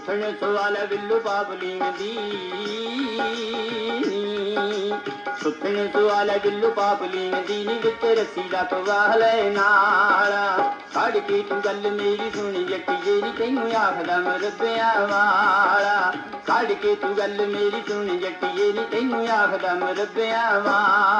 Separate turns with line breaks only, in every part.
ਸੁਥਣ ਸਵਾਲ ਬਿੱਲੂ ਬਾਬਲੀਨ ਦੀ। ਸੁਥਣ ਸਵਾਲ ਬਿੱਲੂ ਬਾਬਲੀਨ ਦੀ ਨੀ ਵਿੱਚ ਰੱਸੀ ਦਾ ਪਵਾਲੇ ਨਾਲ। ਕੱਢ ਕੇ ਤੂੰ ਗੱਲ ਮੇਰੀ ਸੁਣੀ, ਜੱਟੀਏ ਨੀ ਤੈਨੂੰ ਆਖਦਾ ਮਰਬਿਆ ਵਾਲਾ। ਕੱਢ ਕੇ ਤੂੰ ਗੱਲ ਮੇਰੀ ਸੁਣੀ, ਜੱਟੀਏ ਨੀ ਤੈਨੂੰ ਆਖਦਾ ਮਰਬਿਆ ਵਾਲਾ।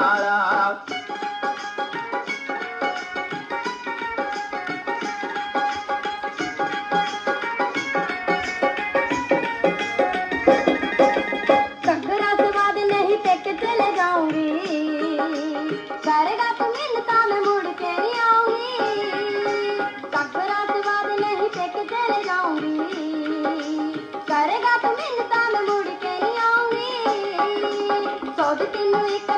ਕਰੇਗਾ ਤੂੰ ਮਿਲਤਾ ਮੈਂ ਮੁੜ ਕੇ ਨਹੀਂ ਆਊਂਗੀ ਸੋਧ ਤੈਨੂੰ ਇੱਕ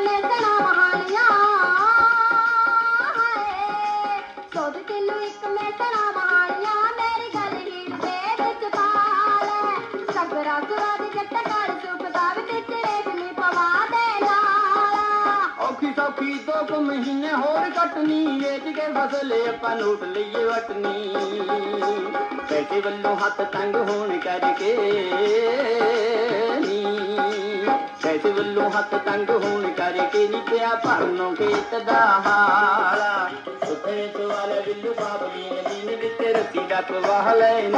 ਹੋਰ ਵੇਚ ਕੇ ਫਸਲ ਆਪਾਂ ਨੋਟ ਲਈਏ ਵਟਣੀ ਪੈਸੇ ਵੱਲੋਂ ਹੱਥ ਤੰਗ ਹੋਣ ਕਰਕੇ ਪੈਸੇ ਵੱਲੋਂ ਹੱਥ ਤੰਗ ਹੋਣ ਕਰਕੇ ਨੀ ਪਿਆ ਭਰਨੋਂ ਖੇਤ ਦਾ ਹਾਲਾ। ਸੁਪਨੇ ਤੋਂ ਵਾਲੇ ਬਿੱਲੂ ਬਾਬਲੀ ਨਦੀ ਨੇ ਵਿੱਚ ਰੱਸੀ ਦਾ ਪਵਾਹ ਲੈ।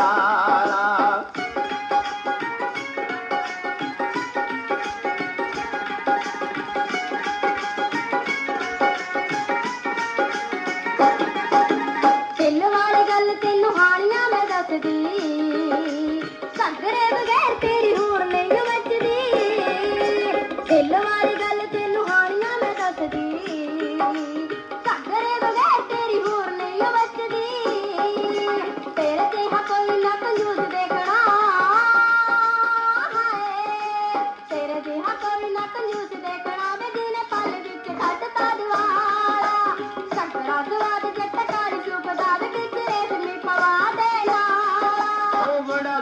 ਗੱਲ ਤੈਨੂੰ ਹਾਣੀਆਂ ਮੈਂ ਦੱਸਦੀ। ਘੱਗਰੇ ਬਗੈਰ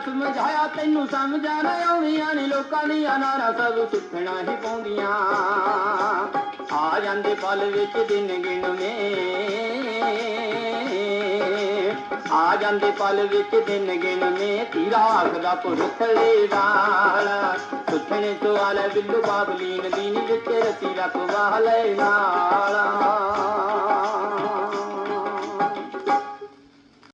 ਸਮਝਾਇਆ ਤੈਨੂੰ ਸਮਝਾ ਨਾ ਆਉਣੀਆਂ ਨੀ, ਲੋਕਾਂ ਦੀਆਂ ਨਾਰਾ ਸਭ ਸੁੱਖਣਾ ਹੀ ਪਾਉਂਦੀਆਂ। ਆ ਜਾਂਦੇ ਪਲ ਵਿੱਚ ਦਿਨ ਗਿਣਵੇਂ ਆ ਜਾਂਦੇ ਪਲ ਵਿੱਚ ਦਿਨ ਗਿਣਵੇਂ ਤੀਰਾ ਆਖਦਾ ਪੁਰਖਲੇ ਨਾਲ ਸੁੱਖਣੇ ਤੋਂ ਆਲੇ ਬਿੱਲੂ ਬਾਬਲੀਨ ਦੀ ਨੀ ਵਿੱਚ ਰਤੀ ਰਪਵਾ ਲੈ ਨਾਲ